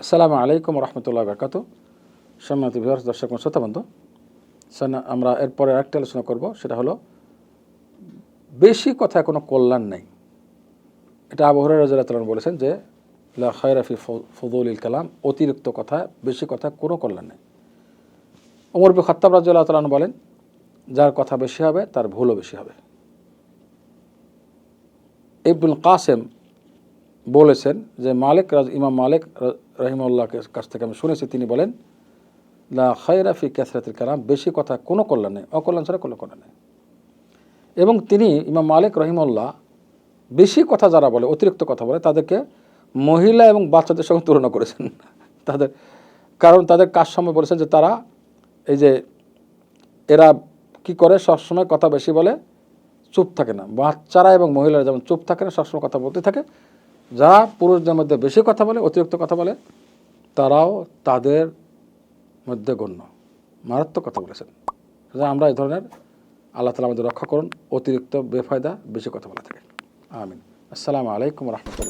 আসসালামু আলাইকুম রহমতুল্লাহ বরকাত। সম্মানিত বিহার দর্শক এবং শ্রোতা বন্ধু আমরা এরপরে আরেকটা আলোচনা করব, সেটা হলো, বেশি কথায় কোনো কল্যাণ নেই। এটা আবহরের রাজারাতন বলেছেন যে খয়রাফি ফজুল কালাম, অতিরিক্ত কথায় বেশি কথায় কোনো কল্যাণ নেই। ওমর বি খত্তাব রাজ্লাহ তালন বলেন, যার কথা বেশি হবে, তার ভুলও বেশি হবে। ইবনুল কাসেম বলেছেন যে, মালিক ইমাম মালিক রহিমউল্লাহকে কাছ থেকে আমি শুনেছি, তিনি বলেন, লা খয়রাফি ক্যাসরাতিল কালাম বেশি কথা কোনো কল্যাণ নেই অকল্যাণ ছাড়া কোনো কল্যাণ নেই। এবং তিনি, ইমাম মালিক রহিমউল্লাহ বেশি কথা যারা বলে, অতিরিক্ত কথা বলে, তাদেরকে মহিলা এবং বাচ্চাদের সঙ্গে তুলনা করেছেন। তাদের, কারণ তাদের কাজ সময় বলেছেন যে তারা, এই যে, এরা কি করে, সবসময় কথা বেশি বলে, চুপ থাকে না। বাচ্চারা এবং মহিলারা যেমন চুপ থাকে না, সবসময় কথা বলতে থাকে যারা পুরুষদের মধ্যে বেশি কথা বলে, অতিরিক্ত কথা বলে, তারাও তাদের মধ্যে গণ্য। মারাত্মক কথা বলেছেন। যা আমরা এই ধরনের আল্লাহ তালা আমাদের রক্ষা করুন, অতিরিক্ত বেফায়দা, বেশি কথা বলা থেকে আমিন। আসসালামু আলাইকুম রহমতুল্লাহ।